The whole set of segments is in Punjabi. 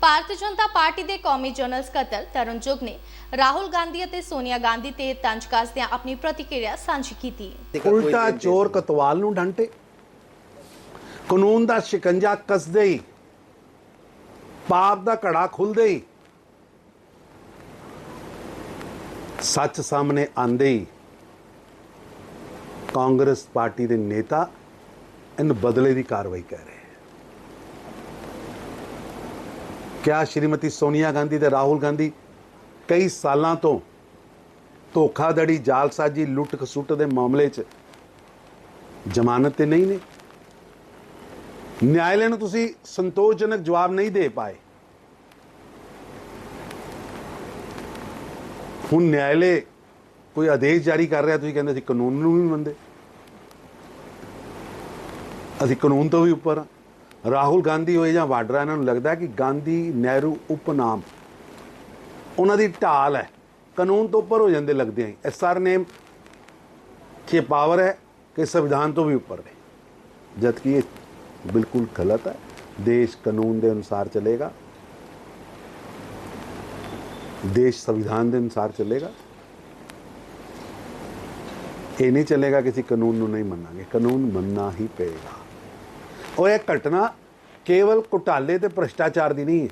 ਭਾਰਤੀ ਜਨਤਾ ਪਾਰਟੀ ਦੇ ਕੌਮੀ ਜਨਰਲ ਸਕੱਤਰ ਤਰੁਣ ਚੁੱਗ ਨੇ ਰਾਹੁਲ ਗਾਂਧੀ ਅਤੇ ਸੋਨੀਆ ਗਾਂਧੀ ਤੇ ਤੰਜ ਕੱਸਦਿਆਂ ਆਪਣੀ ਪ੍ਰਤੀਕਿਰਿਆ ਸਾਂਝੀ ਕੀਤੀ। ਉਲਟਾ ਚੋਰ ਕਤਵਾਲ ਨੂੰ ਡੰਟੇ। ਕਾਨੂੰਨ ਦਾ ਸ਼ਿਕੰਜਾ ਕੱਸਦੇ ਹੀ ਪਾਪ ਦਾ ਘੜਾ ਖੁੱਲਦੇ ਹੀ ਸੱਚ ਸਾਹਮਣੇ ਆਂਦੇ ਹੀ ਕਾਂਗਰਸ ਪਾਰਟੀ ਦੇ ਨੇਤਾ ਇਹਨ ਬਦਲੇ ਦੀ ਕਾਰਵਾਈ ਕਰ ਰਹੇ ਹੈ ਕਿਆ ਸ਼੍ਰੀਮਤੀ ਸੋਨੀਆ ਗਾਂਧੀ ਤੇ ਰਾਹੁਲ ਗਾਂਧੀ, ਕਈ ਸਾਲਾਂ ਤੋਂ ਧੋਖਾਧੜੀ ਜਾਲਸਾਜੀ ਲੁੱਟ ਖਸੁੱਟ ਦੇ ਮਾਮਲੇ 'ਚ ਜ਼ਮਾਨਤ ਤੇ ਨਹੀਂ ਨੇ। ਨਿਆਇਲੇ ਨੂੰ ਤੁਸੀਂ ਸੰਤੋਸ਼ਜਨਕ ਜਵਾਬ ਨਹੀਂ ਦੇ ਪਾਏ ਹੁਣ ਨਿਆਇਲੇ ਕੋਈ ਆਦੇਸ਼ ਜਾਰੀ ਕਰ ਰਿਹਾ ਤੁਸੀਂ ਕਹਿੰਦੇ ਅਸੀਂ ਕਾਨੂੰਨ ਨੂੰ ਵੀ ਮੰਨਦੇ ਅਸੀਂ ਕਾਨੂੰਨ ਤੋਂ ਵੀ ਉੱਪਰ ਹਾਂ ਰਾਹੁਲ ਗਾਂਧੀ ਹੋਏ ਜਾਂ ਵਾਡਰਾ, ਇਹਨਾਂ ਨੂੰ ਲੱਗਦਾ ਕਿ ਗਾਂਧੀ ਨਹਿਰੂ ਉਪਨਾਮ। ਉਹਨਾਂ ਦੀ ਢਾਲ ਹੈ। ਕਾਨੂੰਨ ਤੋਂ ਉੱਪਰ ਹੋ ਜਾਂਦੇ ਲੱਗਦੇ ਹੈ ਐਸ ਆਰ ਨੇਮ ਕਿ ਪਾਵਰ ਹੈ ਕਿ ਸੰਵਿਧਾਨ ਤੋਂ ਵੀ ਉੱਪਰ ਨੇ। ਜਦ ਕਿ ਇਹ ਬਿਲਕੁਲ ਗਲਤ ਹੈ। ਦੇਸ਼ ਕਾਨੂੰਨ ਦੇ ਅਨੁਸਾਰ ਚੱਲੇਗਾ। ਦੇਸ਼ ਸੰਵਿਧਾਨ ਦੇ ਅਨੁਸਾਰ ਚੱਲੇਗਾ। ਇਹ ਨਹੀਂ ਚੱਲੇਗਾ ਕਿ ਅਸੀਂ ਕਾਨੂੰਨ ਨੂੰ ਨਹੀਂ ਮੰਨਾਂਗੇ। ਕਾਨੂੰਨ ਮੰਨਣਾ ਹੀ ਪਏਗਾ। ਉਹ ਇਹ ਘਟਨਾ ਕੇਵਲ ਘੁਟਾਲੇ ਤੇ ਭ੍ਰਿਸ਼ਟਾਚਾਰ ਦੀ ਨਹੀਂ। ਹੈ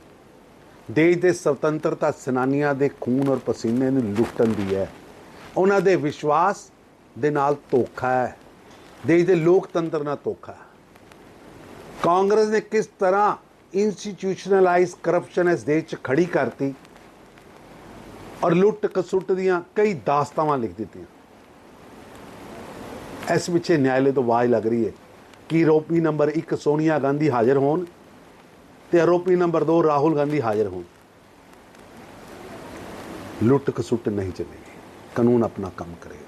ਦੇਸ਼ ਦੇ ਸੁਤੰਤਰਤਾ ਸੈਨਾਨੀਆਂ ਦੇ ਖੂਨ ਔਰ ਪਸੀਨੇ ਨੂੰ ਲੁੱਟਣ ਦੀ ਹੈ। ਉਹਨਾਂ ਦੇ ਵਿਸ਼ਵਾਸ ਦੇ ਨਾਲ ਧੋਖਾ ਹੈ। ਦੇਸ਼ ਦੇ ਲੋਕਤੰਤਰ ਨਾਲ ਧੋਖਾ ਕਾਂਗਰਸ ਨੇ ਕਿਸ ਤਰ੍ਹਾਂ ਇੰਸਟੀਟਿਊਸ਼ਨਲਾਈਜ਼ ਕਰਪਸ਼ਨ ਇਸ ਦੇਸ਼ 'ਚ ਖੜੀ ਕਰਤੀ ਔਰ ਲੁੱਟ ਕਸੁੱਟ ਦੀਆਂ ਕਈ ਦਾਸਤਾਵਾਂ ਲਿਖ ਦਿੱਤੀਆਂ। ਇਸ ਪਿੱਛੇ ਨਿਆਇਲੇ ਤੋਂ ਆਵਾਜ਼ ਲੱਗ ਰਹੀ ਹੈ। ਕਿ ਆਰੋਪੀ ਨੰਬਰ 1 ਸੋਨੀਆ ਗਾਂਧੀ ਹਾਜ਼ਰ ਹੋਣ ਤੇ ਆਰੋਪੀ ਨੰਬਰ 2 ਰਾਹੁਲ ਗਾਂਧੀ ਹਾਜ਼ਰ ਹੋਣ। ਲੁੱਟ ਕਸੁੱਟ ਨਹੀਂ ਚੱਲੇਗੀ। ਕਾਨੂੰਨ ਆਪਣਾ ਕੰਮ ਕਰੇਗਾ।